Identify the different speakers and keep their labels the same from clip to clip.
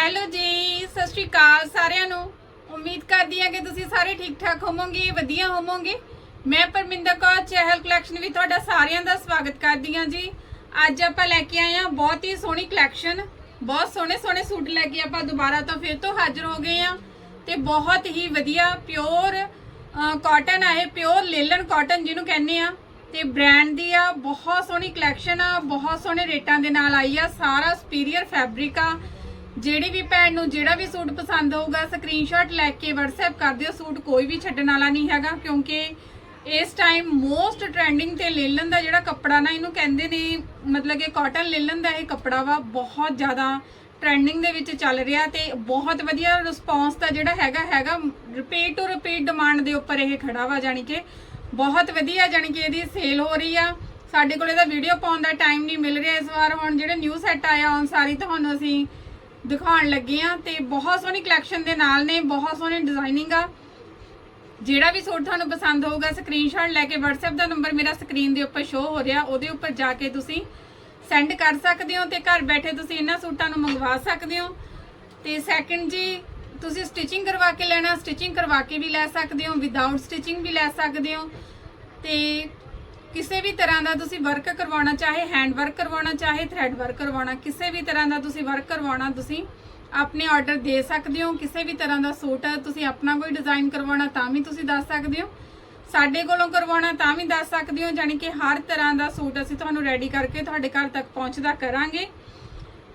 Speaker 1: Hello ਜੀ, ਸਤਿ ਸ਼੍ਰੀ ਅਕਾਲ ਸਾਰਿਆਂ ਨੂੰ। ਉਮੀਦ ਕਰਦੀ ਹਾਂ ਕਿ ਤੁਸੀਂ ਸਾਰੇ ਠੀਕ ਠਾਕ ਹੋਵੋਗੇ, ਵਧੀਆ ਹੋਵੋਗੇ। ਮੈਂ ਪਰਮਿੰਦਰ ਕੌਰ, ਚਹਿਲ ਕਲੈਕਸ਼ਨ ਵੀ ਤੁਹਾਡਾ ਸਾਰਿਆਂ ਦਾ ਸਵਾਗਤ ਕਰਦੀ ਹਾਂ ਜੀ। ਅੱਜ ਆਪਾਂ ਲੈ ਕੇ ਆਏ ਹਾਂ ਬਹੁਤ ਹੀ ਸੋਹਣੀ ਕਲੈਕਸ਼ਨ ਬਹੁਤ ਸੋਹਣੇ ਸੋਹਣੇ ਸੂਟ ਲੈ ਕੇ ਆਪਾਂ ਦੁਬਾਰਾ ਤੋਂ ਫਿਰ ਤੋਂ ਹਾਜ਼ਰ ਹੋ ਗਏ ਹਾਂ। ਤੇ ਬਹੁਤ ਹੀ ਵਧੀਆ ਪਿਓਰ ਕਾਟਨ ਆ ਇਹ ਪਿਓਰ ਲੇਲਨ ਕਾਟਨ ਜਿਹਨੂੰ ਕਹਿੰਦੇ ਆ ਤੇ ਬ੍ਰਾਂਡ ਦੀ ਆ, ਬਹੁਤ ਸੋਹਣੀ ਕਲੈਕਸ਼ਨ ਆ, ਬਹੁਤ ਸੋਹਣੇ ਰੇਟਾਂ ਦੇ ਨਾਲ ਆਈ ਆ, ਸਾਰਾ ਸੁਪੀਰੀਅਰ ਫੈਬਰਿਕ ਆ। ਜਿਹੜੀ ਵੀ ਭੈਣ ਨੂੰ ਜਿਹੜਾ ਵੀ ਸੂਟ ਪਸੰਦ ਹੋਊਗਾ ਸਕਰੀਨਸ਼ਾਟ ਲੈ ਕੇ WhatsApp ਕਰ ਦਿਓ। ਸੂਟ ਕੋਈ ਵੀ ਛੱਡਣ ਵਾਲਾ ਨਹੀਂ ਹੈਗਾ, ਕਿਉਂਕਿ ਇਸ ਟਾਈਮ ਮੋਸਟ ਟ੍ਰੈਂਡਿੰਗ ਤੇ ਲੇਲਨ ਦਾ ਜਿਹੜਾ ਕੱਪੜਾ ਨਾ, ਇਹਨੂੰ ਕਹਿੰਦੇ ਨੇ, ਮਤਲਬ ਕਿ ਕਾਟਨ ਲੇਲਨ ਦਾ ਇਹ ਕੱਪੜਾ ਵਾ, ਬਹੁਤ ਜ਼ਿਆਦਾ ਟ੍ਰੈਂਡਿੰਗ ਦੇ ਵਿੱਚ ਚੱਲ ਰਿਹਾ ਤੇ ਬਹੁਤ ਵਧੀਆ ਰਿਸਪੌਂਸ ਦਾ ਜਿਹੜਾ ਹੈਗਾ ਹੈਗਾ ਰਿਪੀਟ ਟੂ ਰਿਪੀਟ ਡਿਮਾਂਡ ਦੇ ਉੱਪਰ ਇਹ ਖੜਾ ਵਾ ਜਾਨੀ ਕਿ ਬਹੁਤ ਵਧੀਆ ਜਾਨੀ ਕਿ ਇਹਦੀ ਸੇਲ ਹੋ ਰਹੀ ਆ। ਸਾਡੇ ਕੋਲ ਇਹਦਾ ਵੀਡੀਓ ਪਾਉਣ ਦਾ ਟਾਈਮ ਨਹੀਂ ਮਿਲ ਰਿਹਾ ਇਸ ਵਾਰ, ਹੁਣ ਜਿਹੜੇ ਨਿਊ ਸੈੱਟ ਆਇਆ ਔਨ ਸਾਰੀ ਤੁਹਾਨੂੰ ਅਸੀਂ ਦਿਖਾਉਣ ਲੱਗੇ ਆ ਤੇ ਬਹੁਤ ਸੋਹਣੀ ਕਲੈਕਸ਼ਨ ਦੇ ਨਾਲ ਨੇ, ਬਹੁਤ ਸੋਹਣੀ ਡਿਜ਼ਾਈਨਿੰਗ ਆ। ਜਿਹੜਾ ਵੀ ਸੂਟ ਤੁਹਾਨੂੰ ਪਸੰਦ ਹੋਊਗਾ ਸਕਰੀਨਸ਼ਾਟ ਲੈ ਕੇ WhatsApp ਦਾ ਨੰਬਰ ਮੇਰਾ ਸਕਰੀਨ ਦੇ ਉੱਪਰ ਸ਼ੋ ਹੋ ਰਿਹਾ, ਉਹਦੇ ਉੱਪਰ ਜਾ ਕੇ ਤੁਸੀਂ ਸੈਂਡ ਕਰ ਸਕਦੇ ਹੋ ਤੇ ਘਰ ਬੈਠੇ ਤੁਸੀਂ ਇਹਨਾਂ ਸੂਟਾਂ ਨੂੰ ਮੰਗਵਾ ਸਕਦੇ ਹੋ। ਤੇ ਸੈਕੰਡ ਜੀ, ਤੁਸੀਂ ਸਟਿਚਿੰਗ ਕਰਵਾ ਕੇ ਲੈਣਾ ਸਟਿਚਿੰਗ ਕਰਵਾ ਕੇ ਵੀ ਲੈ ਸਕਦੇ ਹੋ ਵਿਦਆਊਟ ਸਟਿਚਿੰਗ ਵੀ ਲੈ ਸਕਦੇ ਹੋ। ਤੇ ਕਿਸੇ ਵੀ ਤਰ੍ਹਾਂ ਦਾ ਤੁਸੀਂ ਵਰਕ ਕਰਵਾਉਣਾ ਚਾਹੇ ਹੈਂਡ ਵਰਕ ਕਰਵਾਉਣਾ, ਚਾਹੇ ਥ੍ਰੈਡ ਵਰਕ ਕਰਵਾਉਣਾ, ਕਿਸੇ ਵੀ ਤਰ੍ਹਾਂ ਦਾ ਤੁਸੀਂ ਵਰਕ ਕਰਵਾਉਣਾ, ਤੁਸੀਂ ਆਪਣੇ ਆਰਡਰ ਦੇ ਸਕਦੇ ਹੋ। ਕਿਸੇ ਵੀ ਤਰ੍ਹਾਂ ਦਾ ਸੂਟ ਤੁਸੀਂ ਆਪਣਾ ਕੋਈ ਡਿਜ਼ਾਈਨ ਕਰਵਾਉਣਾ ਤਾਂ ਵੀ ਤੁਸੀਂ ਦੱਸ ਸਕਦੇ ਹੋ। ਸਾਡੇ ਕੋਲੋਂ ਕਰਵਾਉਣਾ ਤਾਂ ਵੀ ਦੱਸ ਸਕਦੇ ਹੋ, ਜਾਣੀ ਕਿ ਹਰ ਤਰ੍ਹਾਂ ਦਾ ਸੂਟ ਅਸੀਂ ਤੁਹਾਨੂੰ ਰੈਡੀ ਕਰਕੇ ਤੁਹਾਡੇ ਘਰ ਤੱਕ ਪਹੁੰਚਦਾ ਕਰਾਂਗੇ।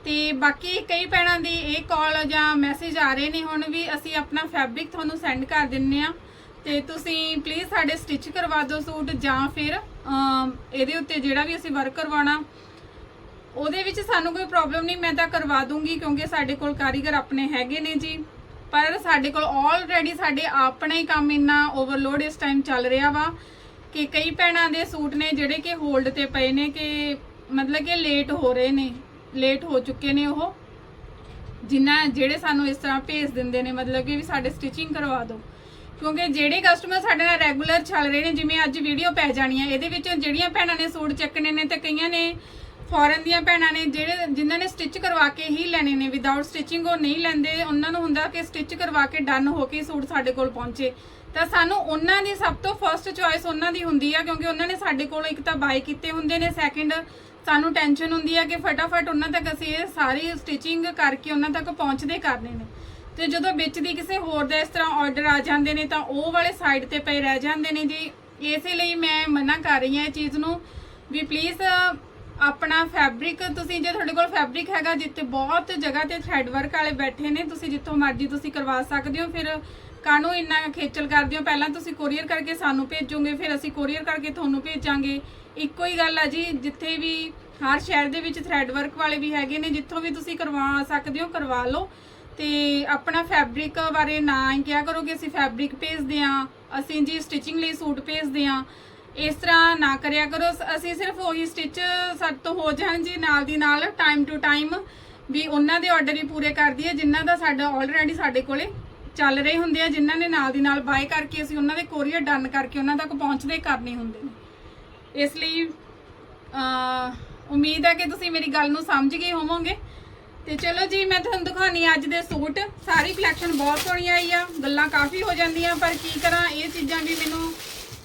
Speaker 1: ਤੇ ਬਾਕੀ ਕਈ ਭੈਣਾਂ ਦੀ ਇਹ ਕਾਲ ਜਾਂ ਮੈਸੇਜ ਆ ਰਹੇ ਨੇ, ਹੁਣ ਵੀ ਅਸੀਂ ਆਪਣਾ ਫੈਬਰਿਕ ਤੁਹਾਨੂੰ ਸੈਂਡ ਕਰ ਦਿੰਨੇ ਆ। ਤੇ ਤੁਸੀਂ ਪਲੀਜ਼ ਸਾਡੇ ਸਟਿਚ ਕਰਵਾ ਦਿਓ ਸੂਟ ਜਾਂ ਫਿਰ ਇਹਦੇ ਉੱਤੇ ਜਿਹੜਾ ਵੀ ਅਸੀਂ ਵਰਕ ਕਰਵਾਉਣਾ, ਉਹਦੇ ਵਿੱਚ ਸਾਨੂੰ ਕੋਈ ਪ੍ਰੋਬਲਮ ਨਹੀਂ, ਮੈਂ ਤਾਂ ਕਰਵਾ ਦੂੰਗੀ ਕਿਉਂਕਿ ਸਾਡੇ ਕੋਲ ਕਾਰੀਗਰ ਆਪਣੇ ਹੈਗੇ ਨੇ ਜੀ। ਪਰ ਸਾਡੇ ਕੋਲ ਆਲਰੇਡੀ ਸਾਡੇ ਆਪਣਾ ਹੀ ਕੰਮ ਇੰਨਾ ਓਵਰਲੋਡ ਇਸ ਟਾਈਮ ਚੱਲ ਰਿਹਾ ਵਾ ਕਿ ਕਈ ਭੈਣਾਂ ਦੇ ਸੂਟ ਨੇ ਜਿਹੜੇ ਕਿ ਹੋਲਡ ਤੇ ਪਏ ਨੇ ਕਿ ਮਤਲਬ ਕਿ ਲੇਟ ਹੋ ਰਹੇ ਨੇ ਲੇਟ ਹੋ ਚੁੱਕੇ ਨੇ ਉਹ। ਜਿਨ੍ਹਾਂ ਜਿਹੜੇ ਸਾਨੂੰ ਇਸ ਤਰ੍ਹਾਂ ਭੇਜ ਦਿੰਦੇ ਨੇ, ਮਤਲਬ ਕਿ ਵੀ ਸਾਡੇ ਸਟਿਚਿੰਗ ਕਰਵਾ ਦਿਓ। ਕਿਉਂਕਿ ਜਿਹੜੇ ਕਸਟਮਰ ਸਾਡੇ ਨਾਲ ਰੈਗੂਲਰ ਚੱਲ ਰਹੇ ਨੇ, ਜਿਵੇਂ ਅੱਜ ਵੀਡੀਓ ਪੈ ਜਾਣੀ ਹੈ, ਇਹਦੇ ਵਿੱਚ ਜਿਹੜੀਆਂ ਭੈਣਾਂ ਨੇ ਸੂਟ ਚੱਕਣੇ ਨੇ ਤੇ ਕਈਆਂ ਨੇ ਫੋਰਨ ਦੀਆਂ ਭੈਣਾਂ ਨੇ, ਜਿਹੜੇ ਜਿਨ੍ਹਾਂ ਨੇ ਸਟਿਚ ਕਰਵਾ ਕੇ ਹੀ ਲੈਣੇ ਨੇ ਵਿਦਆਊਟ ਸਟਿਚਿੰਗ ਉਹ ਨਹੀਂ ਲੈਂਦੇ। ਉਹਨਾਂ ਨੂੰ ਹੁੰਦਾ ਕਿ ਸਟਿਚ ਕਰਵਾ ਕੇ ਡਨ ਹੋ ਕੇ ਸੂਟ ਸਾਡੇ ਕੋਲ ਪਹੁੰਚੇ। ਤਾਂ ਸਾਨੂੰ ਉਹਨਾਂ ਦੀ ਸਭ ਤੋਂ ਫਰਸਟ ਚੁਆਇਸ ਉਹਨਾਂ ਦੀ ਹੁੰਦੀ ਆ, ਕਿਉਂਕਿ ਉਹਨਾਂ ਨੇ ਸਾਡੇ ਕੋਲ ਇੱਕ ਤਾਂ ਬਾਈ ਕੀਤੇ ਹੁੰਦੇ ਨੇ ਸੈਕਿੰਡ ਸਾਨੂੰ ਟੈਨਸ਼ਨ ਹੁੰਦੀ ਆ ਕਿ ਫਟਾਫਟ ਉਹਨਾਂ ਤੱਕ ਅਸੀਂ ਇਹ ਸਾਰੀ ਸਟਿਚਿੰਗ ਕਰਕੇ ਉਹਨਾਂ ਤੱਕ ਪਹੁੰਚਦੇ ਕਰਨੇ ਨੇ। ਤੇ ਜਦੋਂ ਵਿੱਚ ਦੀ ਕਿਸੇ ਹੋਰ ਦਾ ਇਸ ਤਰ੍ਹਾਂ ਆਰਡਰ ਆ ਜਾਂਦੇ ਨੇ, ਤਾਂ ਉਹ ਵਾਲੇ ਸਾਈਡ ਤੇ ਪਏ ਰਹਿ ਜਾਂਦੇ ਨੇ ਜੀ। ਇਸੇ ਲਈ ਮੈਂ ਮਨਾ ਕਰ ਰਹੀ ਹਾਂ ਇਹ ਚੀਜ਼ ਨੂੰ ਵੀ ਪਲੀਜ਼ ਆਪਣਾ ਫੈਬਰਿਕ ਤੁਸੀਂ ਜੇ ਤੁਹਾਡੇ ਕੋਲ ਫੈਬਰਿਕ ਹੈਗਾ ਜਿੱਤੇ ਬਹੁਤ ਜਗ੍ਹਾ ਤੇ ਥ੍ਰੈਡ ਵਰਕ ਵਾਲੇ ਬੈਠੇ ਨੇ, ਤੁਸੀਂ ਜਿੱਥੋਂ ਮਰਜ਼ੀ ਤੁਸੀਂ ਕਰਵਾ ਸਕਦੇ ਹੋ। ਫਿਰ ਕਾਹਨੂੰ ਇੰਨਾ ਖੇਚਲ ਕਰਦੇ ਹੋ? ਪਹਿਲਾਂ ਤੁਸੀਂ ਕੋਰੀਅਰ ਕਰਕੇ ਸਾਨੂੰ ਭੇਜੋਗੇ, ਫਿਰ ਅਸੀਂ ਕੋਰੀਅਰ ਕਰਕੇ ਤੁਹਾਨੂੰ ਭੇਜਾਂਗੇ। ਇੱਕੋ ਹੀ ਗੱਲ ਆ ਜੀ, ਜਿੱਥੇ ਵੀ ਹਰ ਸ਼ਹਿਰ ਦੇ ਵਿੱਚ ਥ੍ਰੈਡ ਵਰਕ ਵਾਲੇ ਵੀ ਹੈਗੇ ਨੇ, ਜਿੱਥੋਂ ਵੀ ਤੁਸੀਂ ਕਰਵਾ ਸਕਦੇ ਹੋ, ਕਰਵਾ ਲਓ। ਤੇ ਆਪਣਾ ਫੈਬਰਿਕ ਬਾਰੇ ਨਾ ਹੀ ਕਿਹਾ ਕਰੋ ਕਿ ਅਸੀਂ ਫੈਬਰਿਕ ਭੇਜਦੇ ਆ ਅਸੀਂ ਜੀ ਸਟਿਚਿੰਗ ਲਈ ਸੂਟ ਭੇਜਦੇ ਆ ਇਸ ਤਰ੍ਹਾਂ ਨਾ ਕਰਿਆ ਕਰੋ, ਸ- ਅਸੀਂ ਸਿਰਫ ਉਹੀ ਸਟਿਚ ਸਾਡੇ ਤੋਂ ਹੋ ਜਾਣ ਜੀ ਨਾਲ ਦੀ ਨਾਲ ਟਾਈਮ ਟੂ ਟਾਈਮ ਵੀ ਉਹਨਾਂ ਦੇ ਆਰਡਰ ਹੀ ਪੂਰੇ ਕਰਦੀ ਹੈ ਜਿਨ੍ਹਾਂ ਦਾ ਸਾਡਾ ਆਲਰੇਡੀ ਸਾਡੇ ਕੋਲੇ ਚੱਲ ਰਹੇ ਹੁੰਦੇ ਆ, ਜਿਨ੍ਹਾਂ ਨੇ ਨਾਲ ਦੀ ਨਾਲ ਬਾਏ ਕਰਕੇ ਅਸੀਂ ਉਹਨਾਂ ਦੇ ਕੋਰੀਅਰ ਡਨ ਕਰਕੇ ਉਹਨਾਂ ਤੱਕ ਪਹੁੰਚਦੇ ਕਰਨੇ ਹੁੰਦੇ ਨੇ। ਇਸ ਲਈ ਉਮੀਦ ਹੈ ਕਿ ਤੁਸੀਂ ਮੇਰੀ ਗੱਲ ਨੂੰ ਸਮਝ ਗਏ ਹੋਵੋਗੇ। ਤੇ ਚਲੋ ਜੀ, ਮੈਂ ਤੁਹਾਨੂੰ ਦਿਖਾਉਣੀ ਅੱਜ ਦੇ ਸੂਟ। ਸਾਰੀ ਕਲੈਕਸ਼ਨ ਬਹੁਤ ਸੋਹਣੀ ਆਈ ਆ। ਗੱਲਾਂ ਕਾਫੀ ਹੋ ਜਾਂਦੀਆਂ, ਪਰ ਕੀ ਕਰਾਂ, ਇਹ ਚੀਜ਼ਾਂ ਵੀ ਮੈਨੂੰ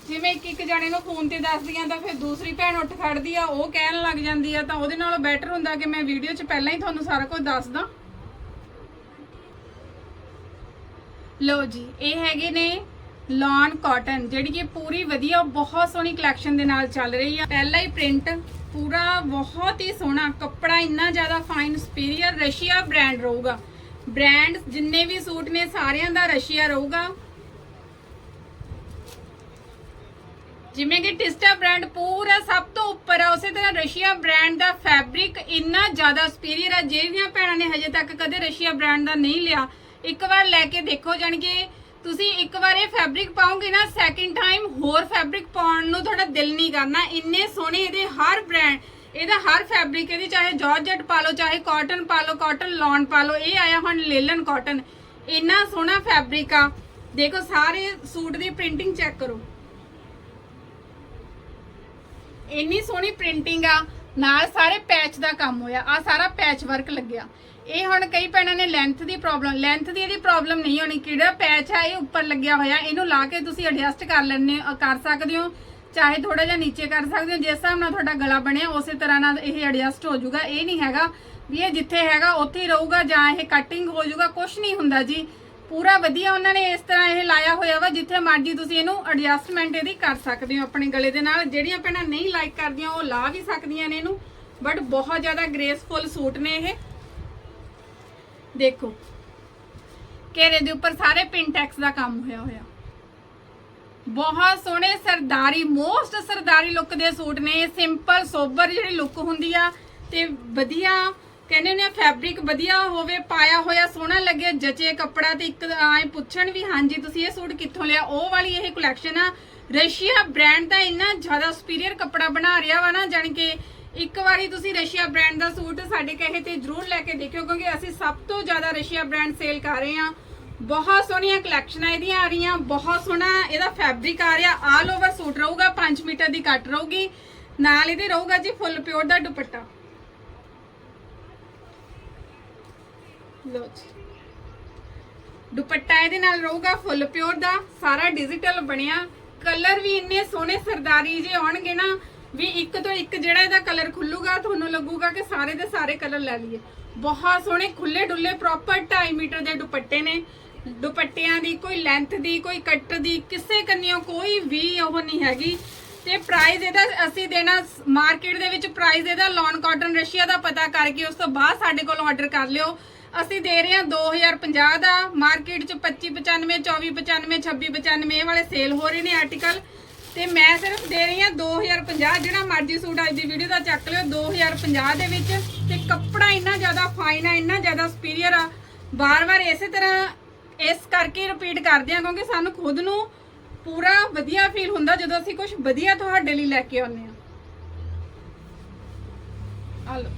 Speaker 1: ਜਿਵੇਂ ਇੱਕ ਇੱਕ ਜਾਣੇ ਨੂੰ ਫੋਨ ਤੇ ਦੱਸਦੀਆਂ ਤਾਂ ਫਿਰ ਦੂਸਰੀ ਭੈਣ ਉੱਠ ਖੜਦੀ ਆ, ਉਹ ਕਹਿਣ ਲੱਗ ਜਾਂਦੀ ਆ, ਤਾਂ ਉਹਦੇ ਨਾਲੋਂ ਬੈਟਰ ਹੁੰਦਾ ਕਿ ਮੈਂ ਵੀਡੀਓ 'ਚ ਪਹਿਲਾਂ ਹੀ ਤੁਹਾਨੂੰ ਸਾਰਾ ਕੁਝ ਦੱਸਦਾ। ਲੋ ਜੀ, ਇਹ ਹੈਗੇ ਨੇ ਲੌਨ ਕਾਟਨ ਜਿਹੜੀ ਕਿ ਪੂਰੀ ਵਧੀਆ, ਬਹੁਤ ਸੋਹਣੀ ਕਲੈਕਸ਼ਨ ਦੇ ਨਾਲ ਚੱਲ ਰਹੀ ਆ। ਪਹਿਲਾ ਹੀ ਪ੍ਰਿੰਟ ਪੂਰਾ ਬਹੁਤ ਹੀ ਸੋਹਣਾ ਕੱਪੜਾ, ਇੰਨਾ ਜ਼ਿਆਦਾ ਫਾਈਨ ਸੁਪੀਰੀਅਰ ਰਸ਼ੀਆ ਬ੍ਰਾਂਡ ਰਹੂਗਾ। ਬ੍ਰਾਂਡ ਜਿੰਨੇ ਵੀ ਸੂਟ ਨੇ ਸਾਰਿਆਂ ਦਾ ਰਸ਼ੀਆ ਰਹੂਗਾ। ਜਿਵੇਂ ਕਿ ਟਿਸਟਾ ਬ੍ਰਾਂਡ ਪੂਰਾ ਸਭ ਤੋਂ ਉੱਪਰ ਆ, ਉਸੇ ਤਰ੍ਹਾਂ ਰਸ਼ੀਆ ਬ੍ਰਾਂਡ ਦਾ ਫੈਬਰਿਕ ਇੰਨਾ ਜ਼ਿਆਦਾ ਸੁਪੀਰੀਅਰ ਆ। ਜਿਹੜੀਆਂ ਭੈਣਾਂ ਨੇ ਹਜੇ ਤੱਕ ਕਦੇ ਰਸ਼ੀਆ ਬ੍ਰਾਂਡ ਦਾ ਨਹੀਂ ਲਿਆ, ਇੱਕ ਵਾਰ ਲੈ ਕੇ ਦੇਖੋ ਜਾਣੀ ਤੁਸੀਂ ਇੱਕ ਵਾਰ ਇਹ ਫੈਬਰਿਕ ਪਾਓਗੇ ਨਾ ਸੈਕਿੰਡ ਟਾਈਮ ਹੋਰ ਫੈਬਰਿਕ ਪਾਉਣ ਨੂੰ ਤੁਹਾਡਾ ਦਿਲ ਨਹੀਂ ਕਰਨਾ। ਇੰਨੇ ਸੋਹਣੇ ਇਹਦੇ ਹਰ ਬ੍ਰਾਂਡ ਇਹਦਾ ਹਰ ਫੈਬਰਿਕ ਇਹਦੀ ਚਾਹੇ ਜਾਰਜਟ ਪਾ ਲਓ, ਚਾਹੇ ਕਾਟਨ ਪਾ ਲਓ ਕਾਟਨ ਲੌਨ ਪਾ ਲਓ, ਇਹ ਆਇਆ ਹੁਣ ਲੇਲਨ ਕਾਟਨ ਇੰਨਾ ਸੋਹਣਾ ਫੈਬਰਿਕ ਆ। ਦੇਖੋ, ਸਾਰੇ ਸੂਟ ਦੀ ਪ੍ਰਿੰਟਿੰਗ ਚੈੱਕ ਕਰੋ। ਇੰਨੀ ਸੋਹਣੀ ਪ੍ਰਿੰਟਿੰਗ ਆ। ਨਾਲ ਸਾਰੇ ਪੈਚ ਦਾ ਕੰਮ ਹੋਇਆ। ਆ ਸਾਰਾ ਪੈਚ ਵਰਕ ਲੱਗਿਆ। ਇਹ ਹੁਣ ਕਈ ਭੈਣਾਂ ਨੇ ਲੈਂਥ ਦੀ ਪ੍ਰੋਬਲਮ ਲੈਂਥ ਦੀ ਇਹਦੀ ਪ੍ਰੋਬਲਮ ਨਹੀਂ ਹੋਣੀ ਕਿਹੜਾ ਪੈਚ ਹੈ ਇਹ ਉੱਪਰ ਲੱਗਿਆ ਹੋਇਆ, ਇਹਨੂੰ ਲਾ ਕੇ ਤੁਸੀਂ ਐਡਜਸਟ ਕਰ ਲੈਣੇ ਕਰ ਸਕਦੇ ਹੋ, ਚਾਹੇ ਥੋੜਾ ਜਿਹਾ ਨੀਚੇ ਕਰ ਸਕਦੇ ਹੋ, ਜਿਸ ਹਿਸਾਬ ਨਾਲ ਤੁਹਾਡਾ ਗਲਾ ਬਣਿਆ, ਉਸੇ ਤਰ੍ਹਾਂ ਨਾਲ ਇਹ ਐਡਜਸਟ ਹੋ ਜਾਊਗਾ, ਇਹ ਨਹੀਂ ਹੈਗਾ ਵੀ ਇਹ ਜਿੱਥੇ ਹੈਗਾ, ਉੱਥੇ ਹੀ ਰਹੂਗਾ, ਜਾਂ ਇਹ ਕਟਿੰਗ ਹੋ ਜਾਊਗਾ ਕੁਝ ਨਹੀਂ ਹੁੰਦਾ ਜੀ। ਪੂਰਾ ਵਧੀਆ ਉਹਨਾਂ ਨੇ ਇਸ ਤਰ੍ਹਾਂ ਇਹ ਲਾਇਆ ਹੋਇਆ ਵਾ, ਜਿੱਥੇ ਮਰਜ਼ੀ ਤੁਸੀਂ ਇਹਨੂੰ ਐਡਜਸਟਮੈਂਟ ਇਹਦੀ ਕਰ ਸਕਦੇ ਹੋ ਆਪਣੇ ਗਲੇ ਦੇ ਨਾਲ। ਜਿਹੜੀਆਂ ਭੈਣਾਂ ਨਹੀਂ ਲਾਈਕ ਕਰਦੀਆਂ, ਉਹ ਲਾ ਵੀ ਸਕਦੀਆਂ ਨੇ ਇਹਨੂੰ ਬਟ ਬਹੁਤ ਜ਼ਿਆਦਾ ਗ੍ਰੇਸਫੁਲ ਸੂਟ ਨੇ ਇਹ। ਦੇਖੋ। ਘੇਰੇ ਦੇ ਉੱਪਰ ਸਾਰੇ ਪਿੰਟੈਕਸ ਦਾ ਕੰਮ ਹੋਇਆ ਹੋਇਆ। ਬਹੁਤ ਸੋਹਣੇ ਸਰਦਾਰੀ ਮੋਸਟ ਸਰਦਾਰੀ ਲੁੱਕ ਦੇ ਸੂਟ ਨੇ। ਸਿੰਪਲ ਸੋਬਰ ਜਿਹੜੀ ਲੁੱਕ ਹੁੰਦੀ ਆ ਤੇ ਵਧੀਆ, ਕਹਿੰਦੇ ਨੇ ਫੈਬਰਿਕ ਵਧੀਆ ਹੋਵੇ, ਪਾਇਆ ਹੋਇਆ ਸੋਹਣਾ ਲੱਗੇ, ਜਚੇ ਕੱਪੜਾ ਤੇ ਇੱਕ ਆਏ ਪੁੱਛਣ ਵੀ, ਹਾਂਜੀ, ਤੁਸੀਂ ਇਹ ਸੂਟ ਕਿੱਥੋਂ ਲਿਆ? ਉਹ ਵਾਲੀ ਇਹ ਕਲੈਕਸ਼ਨ ਆ। ਰਸ਼ੀਆ ਬ੍ਰਾਂਡ ਦਾ ਇੰਨਾ ਜ਼ਿਆਦਾ ਸੁਪੀਰੀਅਰ ਕੱਪੜਾ ਬਣਾ ਰਿਹਾ ਵਾ ਨਾ, ਜਾਣੀ ਕਿ ਇੱਕ ਵਾਰੀ ਤੁਸੀਂ ਰਸ਼ੀਆ ਬ੍ਰਾਂਡ ਦਾ ਸੂਟ ਸਾਡੇ ਕਹੇ ਤੇ ਜਰੂਰ ਲੈ ਕੇ ਦੇਖਿਓ, ਕਿਉਂਕਿ ਅਸੀਂ ਸਭ ਤੋਂ ਜ਼ਿਆਦਾ ਰਸ਼ੀਆ ਬ੍ਰਾਂਡ ਸੇਲ ਕਰ ਰਹੇ ਹਾਂ। ਬਹੁਤ ਸੋਹਣੀਆਂ ਕਲੈਕਸ਼ਨਾਂ ਇਹਦੀਆਂ, ਆ ਰਹੀਆਂ, ਬਹੁਤ ਸੋਹਣਾ ਇਹਦਾ ਫੈਬਰਿਕ ਆ ਰਿਹਾ ਆਲ ਓਵਰ ਸੂਟ ਰਹੂਗਾ 5 ਮੀਟਰ ਦੀ ਕੱਟ ਰਹੂਗੀ, ਨਾਲ ਇਹਦੇ ਰਹੂਗਾ ਜੀ ਫੁੱਲ ਪਿਓਰ ਦਾ ਦੁਪੱਟਾ। ਲੋ ਜੀ। ਦੁਪੱਟਾ ਇਹਦੇ ਨਾਲ ਰਹੂਗਾ ਫੁੱਲ ਪਿਓਰ ਦਾ, ਸਾਰਾ ਡਿਜੀਟਲ ਬਣਿਆ। ਕਲਰ ਵੀ ਇੰਨੇ ਸੋਹਣੇ ਸਰਦਾਰੀ ਜੇ ਆਉਣਗੇ ਨਾ ਵੀ ਇੱਕ ਤੋਂ ਇੱਕ ਜਿਹੜਾ ਇਹਦਾ ਕਲਰ ਖੁੱਲੂਗਾ, ਤੁਹਾਨੂੰ ਲੱਗੂਗਾ ਕਿ ਸਾਰੇ ਦੇ ਸਾਰੇ ਕਲਰ ਲੈ ਲਈਏ। ਬਹੁਤ ਸੋਹਣੇ ਖੁੱਲੇ ਡੁੱਲੇ ਪ੍ਰੋਪਰ 2.5 ਮੀਟਰ ਦੇ ਦੁਪੱਟੇ ਨੇ। ਦੁਪੱਟਿਆਂ ਦੀ, ਕੋਈ ਲੈਂਥ ਦੀ, ਕੋਈ ਕੱਟ ਦੀ, ਕਿਸੇ ਕੰਨਿਓ ਕੋਈ ਵੀ ਉਹ ਨਹੀਂ ਹੈਗੀ। ਤੇ ਪ੍ਰਾਈਸ ਇਹਦਾ ਅਸੀਂ ਦੇਣਾ ਮਾਰਕੀਟ ਦੇ ਵਿੱਚ ਪ੍ਰਾਈਸ ਇਹਦਾ ਲੌਨ ਕਾਟਨ ਰਸ਼ੀਆ ਦਾ ਪਤਾ ਕਰਕੇ ਉਸ ਤੋਂ ਬਾਅਦ ਸਾਡੇ ਕੋਲ ਆਰਡਰ ਕਰ ਲਿਓ। ਅਸੀਂ ਦੇ ਰਹੇ ਹਾਂ 2050 ਦਾ। ਮਾਰਕੀਟ 'ਚ 2595 2495 2695 ਇਹ ਵਾਲੇ ਸੇਲ ਹੋ ਰਹੇ ਨੇ ਆਰਟੀਕਲ ਤੇ ਮੈਂ ਸਿਰਫ ਦੇ ਰਹੀ ਹਾਂ 2050 ਜਿਹੜਾ ਮਰਜ਼ੀ ਸੂਟ ਅੱਜ ਦੀ ਵੀਡੀਓ ਦਾ ਚੱਕ ਲਿਓ 2050 ਦੇ ਵਿੱਚ। ਤੇ ਕੱਪੜਾ ਇੰਨਾ ਜ਼ਿਆਦਾ ਫਾਈਨ ਆ, ਇੰਨਾ ਜ਼ਿਆਦਾ ਸੁਪੀਰੀਅਰ ਆ। ਬਾਰ-ਬਾਰ ਇਸੇ ਤਰ੍ਹਾਂ ਇਸ ਕਰਕੇ ਰਿਪੀਟ ਕਰਦੇ ਆ ਕਿਉਂਕਿ ਸਾਨੂੰ ਖੁਦ ਨੂੰ ਪੂਰਾ ਵਧੀਆ ਫੀਲ ਹੁੰਦਾ ਜਦੋਂ ਅਸੀਂ ਕੁਝ ਵਧੀਆ ਤੁਹਾਡੇ ਲਈ ਲੈ ਕੇ ਆਉਂਦੇ ਆ ਆ ਲਓ।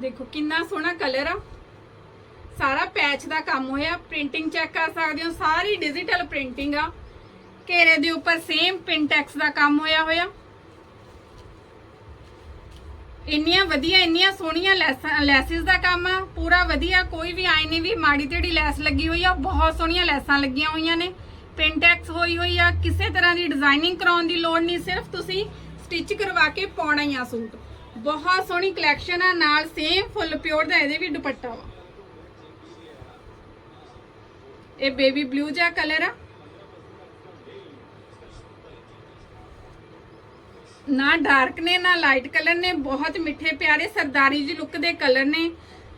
Speaker 1: ਦੇਖੋ ਕਿੰਨਾ ਸੋਹਣਾ ਕਲਰ ਆ। ਸਾਰਾ ਪੈਚ ਦਾ ਕੰਮ ਹੋਇਆ। ਪ੍ਰਿੰਟਿੰਗ ਚੈੱਕ ਕਰ ਸਕਦੇ ਹੋ। ਸਾਰੀ ਡਿਜੀਟਲ ਪ੍ਰਿੰਟਿੰਗ ਆ। ਘੇਰੇ ਦੇ ਉੱਪਰ ਸੇਮ ਪਿੰਟੈਕਸ ਦਾ ਕੰਮ ਹੋਇਆ ਹੋਇਆ। ਇੰਨੀਆਂ ਵਧੀਆ, ਇੰਨੀਆਂ ਸੋਹਣੀਆਂ ਲੈਸਿਸ ਦਾ ਕੰਮ ਆ। ਪੂਰਾ ਵਧੀਆ। ਕੋਈ ਵੀ ਆਈ ਨਹੀਂ ਵੀ ਮਾੜੀ ਤੇੜੀ ਲੈਸ ਲੱਗੀ ਹੋਈ ਆ। ਬਹੁਤ ਸੋਹਣੀਆਂ ਲੈਸਾਂ ਲੱਗੀਆਂ ਹੋਈਆਂ ਨੇ। ਪਿੰਟੈਕਸ ਹੋਈ ਹੋਈ ਆ। ਕਿਸੇ ਤਰ੍ਹਾਂ ਦੀ ਡਿਜ਼ਾਈਨਿੰਗ ਕਰਾਉਣ ਦੀ ਲੋੜ ਨਹੀਂ। ਸਿਰਫ ਤੁਸੀਂ ਸਟਿਚ ਕਰਵਾ ਕੇ ਪਾਉਣਾ ਹੀ ਆ ਸੂਟ। ਬਹੁਤ ਸੋਹਣੀ ਕਲੈਕਸ਼ਨ ਆ। ਨਾਲ ਸੇਮ ਫੁੱਲ ਪਿਓਰ ਦਾ ਇਹਦੇ ਵੀ ਦੁਪੱਟਾ ਵਾ। ਇਹ ਬੇਬੀ ਬਲੂ ਜਿਹਾ ਕਲਰ ਆ। ਨਾ ਡਾਰਕ ਨੇ, ਨਾ ਲਾਈਟ ਕਲਰ ਨੇ, ਬਹੁਤ ਮਿੱਠੇ ਪਿਆਰੇ ਸਰਦਾਰੀ ਜੀ ਲੁੱਕ ਦੇ ਕਲਰ ਨੇ।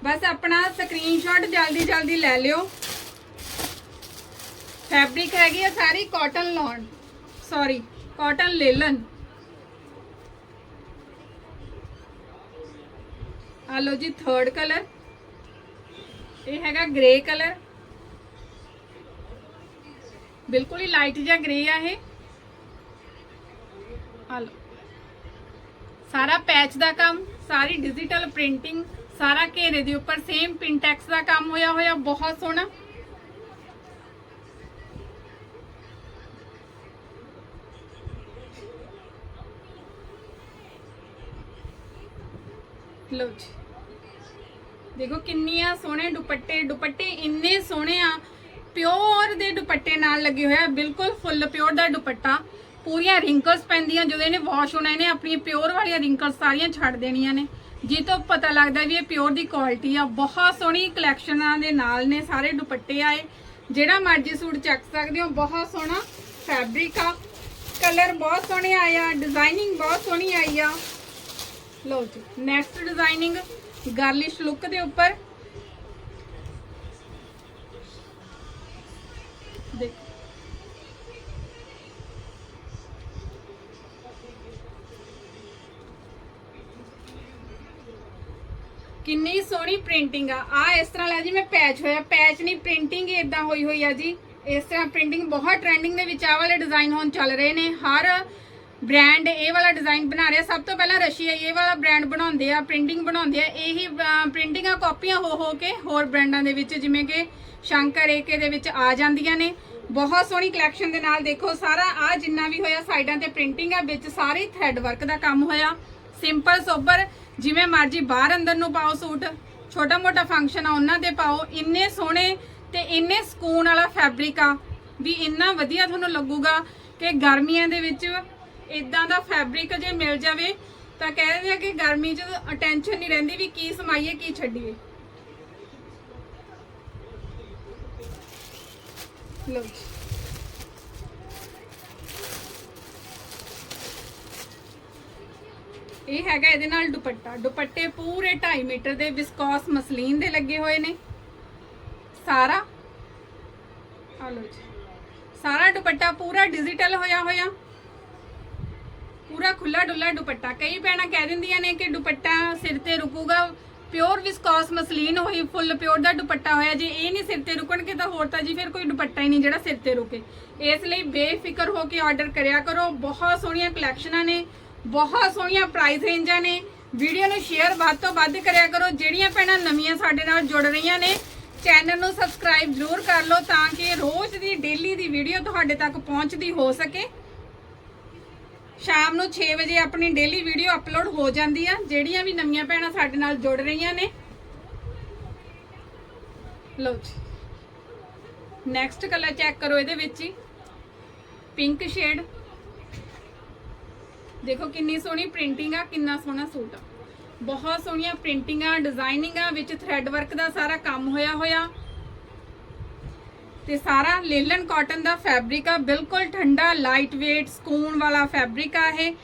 Speaker 1: ਬਸ ਆਪਣਾ ਸਕਰੀਨਸ਼ਾਟ ਜਲਦੀ ਜਲਦੀ ਲੈ ਲਿਓ। ਫੈਬਰਿਕ ਹੈਗੀ ਆ ਸਾਰੀ cotton lawn sorry cotton linen ਆ ਲਓ ਜੀ ਥਰਡ ਕਲਰ ਇਹ ਹੈਗਾ ਗ੍ਰੇ ਕਲਰ ਬਿਲਕੁਲ ਹੀ ਲਾਈਟ ਜਿਹਾ ਗ੍ਰੇ ਆ ਇਹ ਆ ਲਓ ਸਾਰਾ ਪੈਚ ਦਾ ਕੰਮ ਸਾਰੀ ਡਿਜੀਟਲ ਪ੍ਰਿੰਟਿੰਗ ਸਾਰਾ ਘੇਰੇ ਦੇ ਉੱਪਰ ਸੇਮ ਪਿੰਟੈਕਸ ਦਾ ਕੰਮ ਹੋਇਆ ਹੋਇਆ ਬਹੁਤ ਸੋਹਣਾ ਲਓ ਜੀ ਦੇਖੋ ਕਿੰਨੀਆਂ ਸੋਹਣੇ ਦੁਪੱਟੇ ਦੁਪੱਟੇ ਇੰਨੇ ਸੋਹਣੇ ਆ ਪਿਓਰ ਦੇ ਦੁਪੱਟੇ ਨਾਲ ਲੱਗੇ ਹੋਇਆ ਬਿਲਕੁਲ ਫੁੱਲ ਪਿਓਰ ਦਾ ਦੁਪੱਟਾ। ਪੂਰੀਆਂ ਰਿੰਕਲਸ ਪੈਂਦੀਆਂ, ਜਦੋਂ ਇਹਨੇ ਵਾਸ਼ ਹੋਣਾ, ਇਹਨੇ ਆਪਣੀਆਂ ਪਿਓਰ ਵਾਲੀਆਂ ਰਿੰਕਲਸ ਸਾਰੀਆਂ ਛੱਡ ਦੇਣੀਆਂ ਨੇ। ਜੀ ਤੋਂ ਪਤਾ ਲੱਗਦਾ ਵੀ ਇਹ ਪਿਓਰ ਦੀ ਕੁਆਲਿਟੀ ਆ, ਬਹੁਤ ਸੋਹਣੀ ਕਲੈਕਸ਼ਨਾਂ ਦੇ ਨਾਲ ਨੇ ਸਾਰੇ ਦੁਪੱਟੇ ਆਏ। ਜਿਹੜਾ ਮਰਜ਼ੀ ਸੂਟ ਚੱਕ ਸਕਦੇ ਹੋ, ਬਹੁਤ ਸੋਹਣਾ ਫੈਬਰਿਕ ਆ। ਕਲਰ ਬਹੁਤ ਸੋਹਣੇ ਆਏ ਆ ਡਿਜ਼ਾਈਨਿੰਗ ਬਹੁਤ ਸੋਹਣੀ ਆਈ ਆ। ਲੋ ਜੀ ਨੈਕਸਟ ਡਿਜ਼ਾਈਨਿੰਗ ਗਾਰਲਿਸ਼ ਲੁੱਕ ਦੇ ਉੱਪਰ। ਕਿੰਨੀ ਸੋਹਣੀ ਪ੍ਰਿੰਟਿੰਗ ਆ। ਆ ਇਸ ਤਰ੍ਹਾਂ ਲੈ ਜੀ, ਮੈਂ ਪੈਚ ਹੋਇਆ। ਪੈਚ ਨਹੀਂ, ਪ੍ਰਿੰਟਿੰਗ ਹੀ ਇਦਾਂ ਹੋਈ ਹੋਈ ਆ ਜੀ। ਇਸ ਤਰ੍ਹਾਂ ਪ੍ਰਿੰਟਿੰਗ ਬਹੁਤ ਟ੍ਰੈਂਡਿੰਗ ਦੇ ਵਿੱਚ ਆ ਵਾਲੇ ਡਿਜ਼ਾਈਨ ਹੁਣ ਚੱਲ ਰਹੇ ਨੇ। ਹਰ ਬ੍ਰਾਂਡ ਇਹ ਵਾਲਾ ਡਿਜ਼ਾਈਨ ਬਣਾ ਰਿਹਾ। ਸਭ ਤੋਂ ਪਹਿਲਾਂ ਰਸ਼ੀਆ ਇਹ ਵਾਲਾ ਬ੍ਰਾਂਡ ਬਣਾਉਂਦੇ ਆ ਪ੍ਰਿੰਟਿੰਗ ਬਣਾਉਂਦੇ ਆ। ਇਹੀ ਪ੍ਰਿੰਟਿੰਗਾਂ ਕਾਪੀਆਂ ਹੋ ਹੋ ਕੇ ਹੋਰ ਬ੍ਰਾਂਡਾਂ ਦੇ ਵਿੱਚ ਜਿਵੇਂ ਕਿ ਸ਼ੰਕਰ ਏਕੇ ਦੇ ਵਿੱਚ ਆ ਜਾਂਦੀਆਂ ਨੇ। ਬਹੁਤ ਸੋਹਣੀ ਕਲੈਕਸ਼ਨ ਦੇ ਨਾਲ ਦੇਖੋ, ਸਾਰਾ ਆ ਜਿੰਨਾ ਵੀ ਹੋਇਆ, ਸਾਈਡਾਂ ਤੇ ਪ੍ਰਿੰਟਿੰਗ ਆ, ਵਿੱਚ ਸਾਰੇ ਥ੍ਰੈਡ ਵਰਕ ਦਾ ਕੰਮ ਹੋਇਆ। ਸਿੰਪਲ ਸੋਬਰ ਜਿਵੇਂ ਮਰਜ਼ੀ ਬਾਹਰ ਅੰਦਰ ਨੂੰ ਪਾਓ ਸੂਟ, ਛੋਟਾ ਮੋਟਾ ਫੰਕਸ਼ਨ ਆ, ਉਹਨਾਂ ਤੇ ਪਾਓ। ਇੰਨੇ ਸੋਹਣੇ ਤੇ ਇੰਨੇ ਸਕੂਨ ਵਾਲਾ ਫੈਬਰਿਕ ਆ, ਵੀ ਇੰਨਾ ਵਧੀਆ ਤੁਹਾਨੂੰ ਲੱਗੂਗਾ ਕਿ ਗਰਮੀਆਂ ਦੇ ਵਿੱਚ ਇਦਾਂ ਦਾ ਫੈਬਰਿਕ ਜੇ ਮਿਲ ਜਾਵੇ, ਤਾਂ ਕਹਿੰਦੇ ਆ ਕਿ ਗਰਮੀ 'ਚ ਟੈਨਸ਼ਨ ਨਹੀਂ ਰਹਿੰਦੀ ਵੀ ਕੀ ਸਮਾਈਏ, ਕੀ ਛੱਡੀਏ। ਲਓ ਜੀ। ਇਹ ਹੈਗਾ ਇਹਦੇ ਨਾਲ ਦੁਪੱਟਾ। ਦੁਪੱਟੇ ਪੂਰੇ 2.5 ਮੀਟਰ ਦੇ ਵਿਸਕੋਸ ਮਸਲੀਨ ਦੇ ਲੱਗੇ ਹੋਏ ਨੇ। ਸਾਰਾ। ਆ ਲਓ ਜੀ। ਸਾਰਾ ਦੁਪੱਟਾ ਪੂਰਾ ਡਿਜੀਟਲ ਹੋਇਆ ਹੋਇਆ। ਪੂਰਾ ਖੁੱਲਾ ਡੁੱਲਾ ਦੁਪੱਟਾ। ਕਈ ਭੈਣਾਂ ਕਹਿ ਦਿੰਦੀਆਂ ਨੇ ਕਿ ਦੁਪੱਟਾ ਸਿਰ ਤੇ ਰੁਕੂਗਾ। ਪਿਓਰ ਵਿਸਕੋਸ ਮਸਲੀਨ ਹੋਈ ਫੁੱਲ ਪਿਓਰ ਦਾ ਦੁਪੱਟਾ ਹੋਇਆ। ਜੇ ਇਹ ਨਹੀਂ ਸਿਰ ਤੇ ਰੁਕਣਗੇ ਤਾਂ ਹੋਰ ਤਾਂ ਜੀ ਫਿਰ ਕੋਈ ਦੁਪੱਟਾ ਹੀ ਨਹੀਂ ਜਿਹੜਾ ਸਿਰ ਤੇ ਰੁਕੇ। ਇਸ ਲਈ ਬੇਫਿਕਰ ਹੋ ਕੇ ਆਰਡਰ ਕਰਿਆ ਕਰੋ। ਬਹੁਤ ਸੋਹਣੀਆਂ ਕਲੈਕਸ਼ਨਾਂ ਨੇ। ਬਹੁਤ ਸੋਹਣੀਆਂ ਪ੍ਰਾਈਸ ਰੇਂਜਾਂ ਨੇ। ਵੀਡੀਓ ਨੂੰ ਸ਼ੇਅਰ ਵੱਧ ਤੋਂ ਵੱਧ ਕਰਿਆ ਕਰੋ। ਜਿਹੜੀਆਂ ਭੈਣਾਂ ਨਵੀਆਂ ਸਾਡੇ ਨਾਲ ਜੁੜ ਰਹੀਆਂ ਨੇ ਚੈਨਲ ਨੂੰ ਸਬਸਕ੍ਰਾਈਬ ਜ਼ਰੂਰ ਕਰ ਲਓ ਤਾਂ ਕਿ ਰੋਜ਼ ਦੀ ਡੇਲੀ ਦੀ ਵੀਡੀਓ ਤੁਹਾਡੇ ਤੱਕ ਪਹੁੰਚਦੀ ਹੋ ਸਕੇ। ਸ਼ਾਮ ਨੂੰ 6 ਵਜੇ ਆਪਣੀ ਡੇਲੀ ਵੀਡੀਓ ਅਪਲੋਡ ਹੋ ਜਾਂਦੀ ਆ। ਜਿਹੜੀਆਂ ਵੀ ਨਵੀਆਂ ਭੈਣਾਂ ਸਾਡੇ ਨਾਲ ਜੁੜ ਰਹੀਆਂ ਨੇ। ਲਓ ਜੀ। ਨੈਕਸਟ ਕਲਰ ਚੈੱਕ ਕਰੋ ਇਹਦੇ ਵਿੱਚ ਹੀ। ਪਿੰਕ ਸ਼ੇਡ ਦੇਖੋ ਕਿੰਨੀ ਸੋਹਣੀ ਪ੍ਰਿੰਟਿੰਗ ਆ, ਕਿੰਨਾ ਸੋਹਣਾ ਸੂਟ ਆ। ਬਹੁਤ ਸੋਹਣੀਆਂ ਪ੍ਰਿੰਟਿੰਗਾਂ, ਡਿਜ਼ਾਈਨਿੰਗਾਂ ਵਿੱਚ ਥ੍ਰੈਡ ਵਰਕ ਦਾ ਸਾਰਾ ਕੰਮ ਹੋਇਆ ਹੋਇਆ। ਤੇ ਸਾਰਾ ਲੇਲਨ ਕਾਟਨ ਦਾ ਫੈਬਰਿਕ ਆ, ਬਿਲਕੁਲ ਠੰਡਾ ਲਾਈਟ weight ਸਕੂਨ ਵਾਲਾ ਫੈਬਰਿਕ ਆ ਇਹ।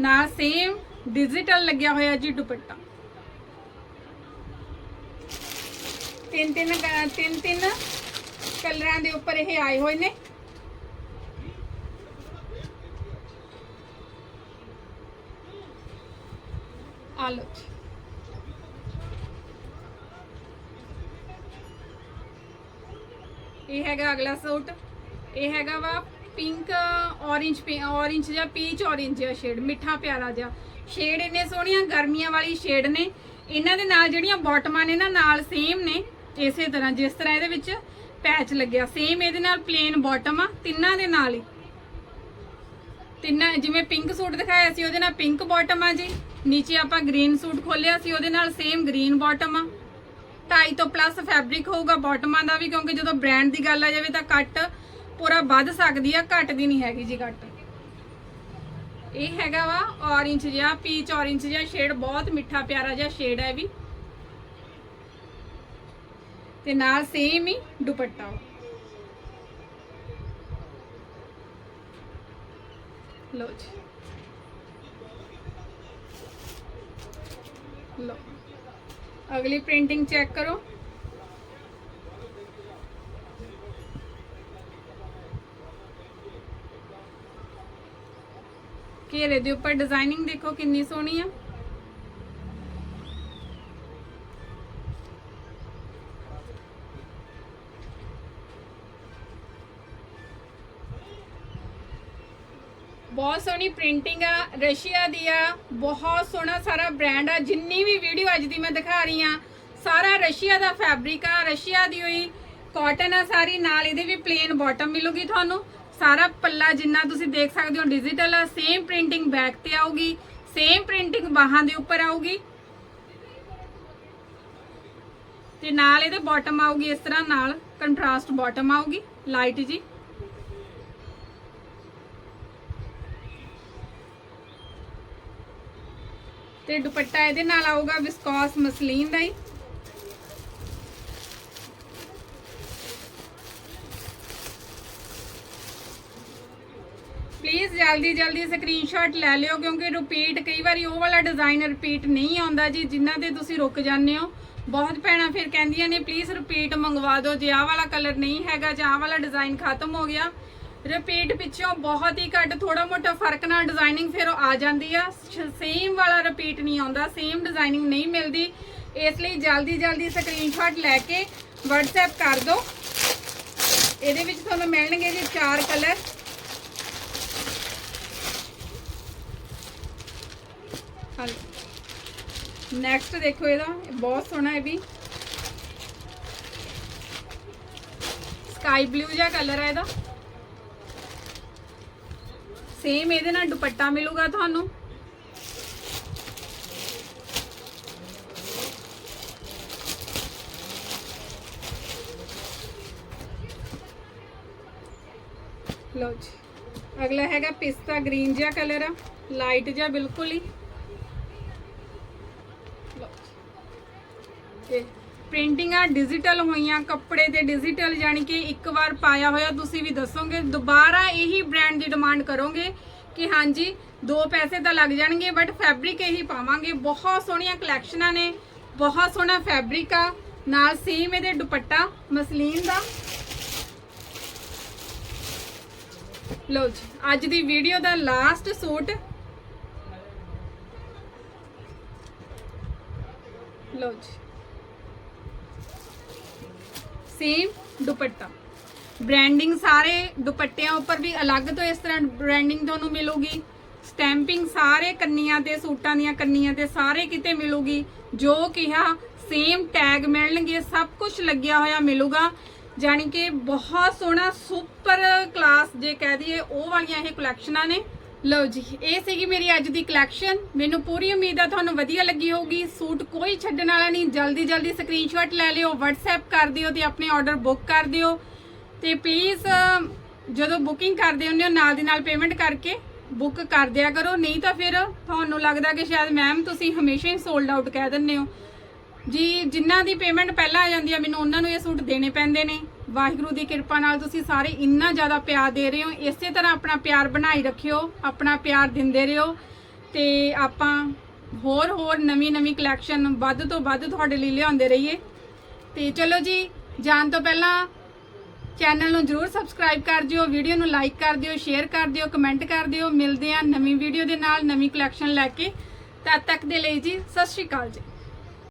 Speaker 1: ਨਾਲ ਸੇਮ ਡਿਜੀਟਲ ਲੱਗਿਆ ਹੋਇਆ ਜੀ ਦੁਪੱਟਾ। ਤਿੰਨ ਤਿੰਨ ਤਿੰਨ ਤਿੰਨ ਕਲਰਾਂ ਦੇ ਉੱਪਰ ਇਹ ਆਏ ਹੋਏ ਨੇ। ਆ ਲਓ ਜੀ ਇਹ ਹੈਗਾ ਅਗਲਾ ਸੂਟ। ਇਹ ਹੈਗਾ ਵਾ ਪਿੰਕ ਔਰੇਂਜ ਔਰੇਂਜ ਜਾਂ ਪੀਚ ਔਰੇਂਜ ਜਿਹਾ ਸ਼ੇਡ ਮਿੱਠਾ ਪਿਆਰਾ ਜਿਹਾ। ਸ਼ੇਡ ਇੰਨੇ ਸੋਹਣੀਆਂ ਗਰਮੀਆਂ ਵਾਲੀ ਸ਼ੇਡ ਨੇ। ਇਹਨਾਂ ਦੇ ਨਾਲ ਜਿਹੜੀਆਂ ਬਾਟਮਾਂ ਨੇ ਨਾ, ਨਾਲ ਸੇਮ ਨੇ। ਇਸੇ ਤਰ੍ਹਾਂ ਜਿਸ ਤਰ੍ਹਾਂ ਇਹਦੇ ਵਿੱਚ ਪੈਚ ਲੱਗਿਆ। ਸੇਮ ਇਹਦੇ ਨਾਲ ਪਲੇਨ ਬਾਟਮ ਆ, ਤਿੰਨਾਂ ਦੇ ਨਾਲ ਹੀ। ਤਿੰਨਾਂ ਜਿਵੇਂ ਪਿੰਕ ਸੂਟ ਦਿਖਾਇਆ ਸੀ, ਉਹਦੇ ਨਾਲ ਪਿੰਕ ਬਾਟਮ ਆ ਜੀ। ਨੀਚੇ ਆਪਾਂ ਗ੍ਰੀਨ ਸੂਟ ਖੋਲਿਆ ਸੀ, ਉਹਦੇ ਨਾਲ ਸੇਮ ਗ੍ਰੀਨ ਬਾਟਮ ਆ। ਢਾਈ ਤੋਂ ਪਲੱਸ ਫੈਬਰਿਕ ਹੋਊਗਾ ਬਾਟਮਾਂ ਦਾ ਵੀ, ਕਿਉਂਕਿ ਜਦੋਂ ਬ੍ਰਾਂਡ ਦੀ ਗੱਲ ਆ ਜਾਵੇ ਤਾਂ ਕੱਟ ਪੂਰਾ ਵੱਧ ਸਕਦੀ ਆ, ਘੱਟ ਦੀ ਨਹੀਂ ਹੈਗੀ ਜੀ ਕੱਟ ਇਹ ਹੈਗਾ ਵਾ ਔਰੇਂਜ ਜਿਹਾ ਪੀਚ ਔਰੇਂਜ ਜਿਹਾ ਸ਼ੇਡ ਬਹੁਤ ਮਿੱਠਾ ਪਿਆਰਾ ਜਿਹਾ ਸ਼ੇਡ ਹੈ ਵੀ। ਤੇ ਨਾਲ ਸੇਮ ਹੀ ਦੁਪੱਟਾ। ਲਓ ਜੀ ਲਓ ਅਗਲੀ ਪ੍ਰਿੰਟਿੰਗ ਚੈੱਕ ਕਰੋ ਘੇਰੇ ਦੇ ਉੱਪਰ ਡਿਜ਼ਾਈਨਿੰਗ ਦੇਖੋ ਕਿੰਨੀ ਸੋਹਣੀ ਆ ਬਹੁਤ ਸੋਹਣੀ ਪ੍ਰਿੰਟਿੰਗ ਆ, ਰਸ਼ੀਆ ਦੀ ਆ, ਬਹੁਤ ਸੋਹਣਾ ਸਾਰਾ ਬ੍ਰਾਂਡ ਆ, ਜਿੰਨੀ ਵੀ ਵੀਡੀਓ ਅੱਜ ਦੀ ਮੈਂ ਦਿਖਾ ਰਹੀ ਆ, ਸਾਰਾ ਰਸ਼ੀਆ ਦਾ ਫੈਬਰਿਕ ਆ, ਰਸ਼ੀਆ ਦੀ ਹੋਈ ਕਾਟਨ ਆ ਸਾਰੀ, ਨਾਲ ਇਹਦੇ ਵੀ ਪਲੇਨ ਬਾਟਮ ਮਿਲੂਗੀ ਤੁਹਾਨੂੰ। ਸਾਰਾ ਪੱਲਾ ਜਿੰਨਾ ਤੁਸੀਂ ਦੇਖ ਸਕਦੇ ਹੋ ਡਿਜੀਟਲ ਆ ਸੇਮ ਪ੍ਰਿੰਟਿੰਗ ਬੈਕ ਤੇ ਆਊਗੀ ਸੇਮ ਪ੍ਰਿੰਟਿੰਗ ਬਾਹਾਂ ਦੇ ਉੱਪਰ ਆਊਗੀ। ਤੇ ਨਾਲ ਇਹਦੇ ਬਾਟਮ ਆਊਗੀ, ਇਸ ਤਰ੍ਹਾਂ ਨਾਲ ਕੰਟਰਾਸਟ ਬਾਟਮ ਆਊਗੀ ਲਾਈਟ ਜੀ। ਤੇ ਦੁਪੱਟਾ ਇਹਦੇ ਨਾਲ ਆਊਗਾ ਵਿਸਕੋਸ ਮਸਲੀਨ ਦਾ ਹੀ। ਪਲੀਜ਼ ਜਲਦੀ ਜਲਦੀ ਸਕਰੀਨਸ਼ਾਟ ਲੈ ਲਿਓ ਕਿਉਂਕਿ ਰਿਪੀਟ ਕਈ ਵਾਰੀ ਉਹ ਵਾਲਾ ਡਿਜ਼ਾਈਨ ਰਿਪੀਟ ਨਹੀਂ ਆਉਂਦਾ ਜੀ, ਜਿਨ੍ਹਾਂ ਤੇ ਤੁਸੀਂ ਰੁਕ ਜਾਂਦੇ ਹੋ। ਬਹੁਤ ਭੈਣਾਂ ਫਿਰ ਕਹਿੰਦੀਆਂ ਨੇ ਪਲੀਜ਼ ਰਿਪੀਟ ਮੰਗਵਾ ਦਿਓ ਜੇ ਆਹ ਵਾਲਾ ਕਲਰ ਨਹੀਂ ਹੈਗਾ ਜਾਂ ਆਹ ਵਾਲਾ ਡਿਜ਼ਾਈਨ ਖਤਮ ਹੋ ਗਿਆ ਰਿਪੀਟ ਪਿੱਛੋਂ ਬਹੁਤ ਹੀ ਘੱਟ ਥੋੜਾ ਮੋਟਾ ਫ਼ਰਕ ਨਾਲ ਡਿਜ਼ਾਈਨਿੰਗ ਫਿਰ ਆ ਜਾਂਦੀ ਆ। ਸੇਮ ਵਾਲਾ ਰਿਪੀਟ ਨਹੀਂ ਆਉਂਦਾ ਸੇਮ ਡਿਜ਼ਾਈਨਿੰਗ ਨਹੀਂ ਮਿਲਦੀ। ਇਸ ਲਈ ਜਲਦੀ ਜਲਦੀ ਸਕਰੀਨਸ਼ਾਟ ਲੈ ਕੇ WhatsApp ਕਰ ਦਿਓ ਇਹਦੇ ਵਿੱਚ ਤੁਹਾਨੂੰ ਮਿਲਣਗੇ ਜੀ ਚਾਰ ਕਲਰ ਨੈਕਸਟ ਦੇਖੋ ਇਹਦਾ ਬਹੁਤ ਸੋਹਣਾ ਹੈ ਵੀ। ਸਕਾਈ ਬਲੂ ਜਿਹਾ ਕਲਰ ਹੈ ਇਹਦਾ। ਸੇਮ ਇਹਦੇ ਨਾਲ ਦੁਪੱਟਾ ਮਿਲੂਗਾ ਤੁਹਾਨੂੰ। ਲਓ ਜੀ। ਅਗਲਾ ਹੈਗਾ ਪਿਸਤਾ ਗ੍ਰੀਨ ਜਿਹਾ ਕਲਰ ਆ। ਲਾਈਟ ਜਿਹਾ ਬਿਲਕੁਲ ਹੀ। ਪੇਂਟਿੰਗਾਂ ਡਿਜੀਟਲ ਹੋਈਆਂ, ਕੱਪੜੇ ਤੇ ਡਿਜੀਟਲ ਯਾਨੀ ਕਿ ਇੱਕ ਵਾਰ ਪਾਇਆ ਹੋਇਆ, ਤੁਸੀਂ ਵੀ ਦੱਸੋਗੇ। ਦੁਬਾਰਾ ਇਹੀ ਬ੍ਰਾਂਡ ਦੀ ਡਿਮਾਂਡ ਕਰੋਗੇ ਕਿ ਹਾਂਜੀ, ਦੋ ਪੈਸੇ ਤਾਂ ਲੱਗ ਜਾਣਗੇ ਬਟ ਫੈਬਰਿਕ ਇਹੀ ਪਾਵਾਂਗੇ। ਬਹੁਤ ਸੋਹਣੀਆਂ ਕਲੈਕਸ਼ਨਾਂ ਨੇ, ਬਹੁਤ ਸੋਹਣਾ ਫੈਬਰਿਕ ਆ। ਨਾਲ ਸੇਮ ਇਹਦੇ ਦੁਪੱਟਾ, ਮਸਲੀਨ ਦਾ। ਲਓ ਜੀ, ਅੱਜ ਦੀ ਵੀਡੀਓ ਦਾ ਲਾਸਟ ਸੂਟ। ਲਓ ਜੀ। ਸੇਮ ਦੁਪੱਟਾ। ਬ੍ਰਾਂਡਿੰਗ ਸਾਰੇ ਦੁਪੱਟਿਆਂ ਉੱਪਰ ਵੀ ਅਲੱਗ ਤੋਂ ਇਸ ਤਰ੍ਹਾਂ ਬ੍ਰਾਂਡਿੰਗ ਤੁਹਾਨੂੰ ਮਿਲੂਗੀ। ਸਟੈਂਪਿੰਗ ਸਾਰੇ ਕੰਨੀਆਂ ਤੇ, ਸੂਟਾਂ ਦੀਆਂ ਕੰਨੀਆਂ ਤੇ ਸਾਰੇ ਕਿਤੇ ਮਿਲੂਗੀ। ਜੋ ਕਿਹਾ ਸੇਮ ਟੈਗ ਮਿਲਣਗੇ, ਸਭ ਕੁਝ ਲੱਗਿਆ ਹੋਇਆ ਮਿਲੂਗਾ। ਜਾਣੀ ਕਿ ਬਹੁਤ ਸੋਹਣਾ ਸੁਪਰ ਕਲਾਸ ਜੇ ਕਹਿ ਦਈਏ, ਉਹ ਵਾਲੀਆਂ ਇਹ ਕਲੈਕਸ਼ਨਾਂ ਨੇ। ਲਓ ਜੀ, ਇਹ ਸੀਗੀ ਮੇਰੀ ਅੱਜ ਦੀ ਕਲੈਕਸ਼ਨ ਮੈਨੂੰ ਪੂਰੀ ਉਮੀਦ ਆ ਤੁਹਾਨੂੰ ਵਧੀਆ ਲੱਗੀ ਹੋਊਗੀ। ਸੂਟ ਕੋਈ ਛੱਡਣ ਵਾਲਾ ਨਹੀਂ। ਜਲਦੀ ਜਲਦੀ ਸਕਰੀਨਸ਼ਾਟ ਲੈ ਲਿਓ, WhatsApp ਕਰ ਦਿਓ ਤੇ ਆਪਣੇ ਆਰਡਰ ਬੁੱਕ ਕਰ ਦਿਓ। ਤੇ ਪਲੀਜ਼ ਜਦੋਂ ਬੁਕਿੰਗ ਕਰਦੇ ਹੁੰਦੇ ਹੋ, ਨਾਲ ਦੀ ਨਾਲ ਪੇਮੈਂਟ ਕਰਕੇ ਬੁੱਕ ਕਰ ਦਿਆ ਕਰੋ। ਨਹੀਂ ਤਾਂ ਫਿਰ ਤੁਹਾਨੂੰ ਲੱਗਦਾ ਕਿ ਸ਼ਾਇਦ ਮੈਮ ਤੁਸੀਂ ਹਮੇਸ਼ਾ ਹੀ ਸੋਲਡ ਆਊਟ ਕਹਿ ਦਿੰਦੇ ਹੋ। ਜੀ, ਜਿਨ੍ਹਾਂ ਦੀ ਪੇਮੈਂਟ ਪਹਿਲਾਂ ਆ ਜਾਂਦੀ ਆ, ਮੈਨੂੰ ਉਹਨਾਂ ਨੂੰ ਇਹ ਸੂਟ ਦੇਣੇ ਪੈਂਦੇ ਨੇ। ਵਾਹਿਗੁਰੂ ਦੀ ਕਿਰਪਾ ਨਾਲ ਤੁਸੀਂ ਸਾਰੇ ਇੰਨਾ ਜ਼ਿਆਦਾ ਪਿਆਰ ਦੇ ਰਹੇ ਹੋ। ਇਸੇ ਤਰ੍ਹਾਂ ਆਪਣਾ ਪਿਆਰ ਬਣਾਈ ਰੱਖਿਓ, ਆਪਣਾ ਪਿਆਰ ਦਿੰਦੇ ਰਹੋ ਤੇ ਆਪਾਂ ਹੋਰ ਹੋਰ ਨਵੀਂ ਨਵੀਂ ਕਲੈਕਸ਼ਨ ਵੱਧ ਤੋਂ ਵੱਧ ਤੁਹਾਡੇ ਲਈ ਲਿਆਉਂਦੇ ਰਹੀਏ। ਤੇ ਚਲੋ ਜੀ, ਜਾਣ ਤੋਂ ਪਹਿਲਾਂ ਚੈਨਲ ਨੂੰ ਜਰੂਰ ਸਬਸਕ੍ਰਾਈਬ ਕਰ ਦਿਓ ਵੀਡੀਓ ਨੂੰ ਲਾਈਕ ਕਰ ਦਿਓ ਸ਼ੇਅਰ ਕਰ ਦਿਓ ਕਮੈਂਟ ਕਰ ਦਿਓ। ਮਿਲਦੇ ਆ ਨਵੀਂ ਵੀਡੀਓ ਦੇ ਨਾਲ ਨਵੀਂ ਕਲੈਕਸ਼ਨ ਲੈ ਕੇ। ਤਦ ਤੱਕ ਦੇ ਲਈ ਜੀ, ਸਤਿ ਸ਼੍ਰੀ ਅਕਾਲ ਜੀ।